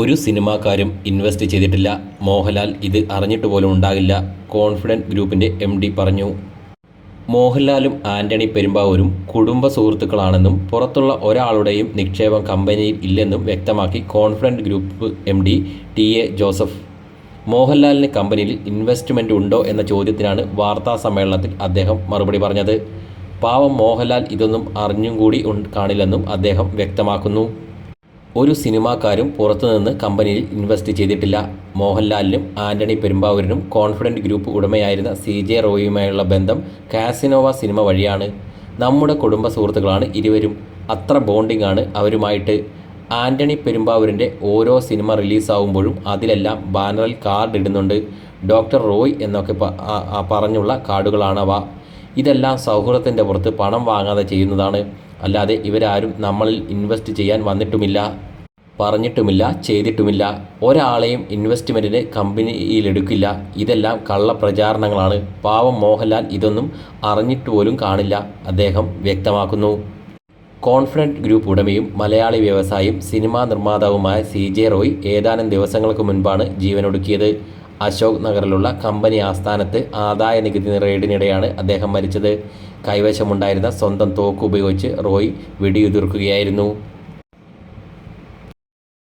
ഒരു സിനിമാക്കാരും ഇൻവെസ്റ്റ് ചെയ്തിട്ടില്ല. മോഹൻലാൽ ഇത് അറിഞ്ഞിട്ട് പോലും ഉണ്ടാകില്ല കോൺഫിഡന്റ് ഗ്രൂപ്പിന്റെ എം പറഞ്ഞു. മോഹൻലാലും ആന്റണി പെരുമ്പാവൂരും കുടുംബ സുഹൃത്തുക്കളാണെന്നും പുറത്തുള്ള ഒരാളുടെയും നിക്ഷേപം കമ്പനിയിൽ ഇല്ലെന്നും വ്യക്തമാക്കി Confident Group M D T A Joseph. മോഹൻലാലിന് കമ്പനിയിൽ ഇൻവെസ്റ്റ്മെന്റ് ഉണ്ടോ എന്ന ചോദ്യത്തിനാണ് വാർത്താ സമ്മേളനത്തിൽ അദ്ദേഹം മറുപടി പറഞ്ഞത്. പാവം മോഹൻലാൽ ഇതൊന്നും അറിഞ്ഞും കൂടി കാണില്ലെന്നും അദ്ദേഹം വ്യക്തമാക്കുന്നു. ഒരു സിനിമാക്കാരും പുറത്തുനിന്ന് കമ്പനിയിൽ ഇൻവെസ്റ്റ് ചെയ്തിട്ടില്ല. മോഹൻലാലിനും ആന്റണി പെരുമ്പാവൂരിനും കോൺഫിഡന്റ് ഗ്രൂപ്പ് ഉടമയായിരുന്ന സി ജെ റോയിയുമായുള്ള ബന്ധം കാസിനോവ സിനിമ വഴിയാണ്. നമ്മുടെ കുടുംബ സുഹൃത്തുക്കളാണ് ഇരുവരും. അത്ര ബോണ്ടിംഗ് ആണ് അവരുമായിട്ട്. ആന്റണി പെരുമ്പാവൂരിന്റെ ഓരോ സിനിമ റിലീസാവുമ്പോഴും അതിലെല്ലാം ബാനറിൽ കാർഡ് ഇടുന്നുണ്ട്. ഡോക്ടർ റോയ് എന്നൊക്കെ പറഞ്ഞുള്ള കാർഡുകളാണവ. ഇതെല്ലാം സൗഹൃദത്തിന്റെ പുറത്ത് പണം വാങ്ങാതെ ചെയ്യുന്നതാണ്. അല്ലാതെ ഇവരാരും നമ്മളിൽ ഇൻവെസ്റ്റ് ചെയ്യാൻ വന്നിട്ടുമില്ല. പറഞ്ഞിട്ടുമില്ല ചെയ്തിട്ടുമില്ല. ഒരാളെയും ഇൻവെസ്റ്റ്മെന്റിന് കമ്പനിയിലെടുക്കില്ല. ഇതെല്ലാം കള്ള പ്രചാരണങ്ങളാണ് പാവം മോഹൻലാൽ ഇതൊന്നും അറിഞ്ഞിട്ട് പോലും കാണില്ല അദ്ദേഹം വ്യക്തമാക്കുന്നു. കോൺഫിഡന്റ് ഗ്രൂപ്പ് ഉടമയും മലയാളി വ്യവസായിയും സിനിമാ നിർമ്മാതാവുമായ സി ജെ റോയ് ഏതാനും ദിവസങ്ങൾക്ക് മുൻപാണ് ജീവനൊടുക്കിയത്. അശോക് നഗറിലുള്ള കമ്പനി ആസ്ഥാനത്ത് ആദായ നികുതി റെയ്ഡിനിടെയാണ് അദ്ദേഹം മരിച്ചത്. കൈവശമുണ്ടായിരുന്ന സ്വന്തം തോക്ക് ഉപയോഗിച്ച് റോയ് വെടിയുതിർക്കുകയായിരുന്നു.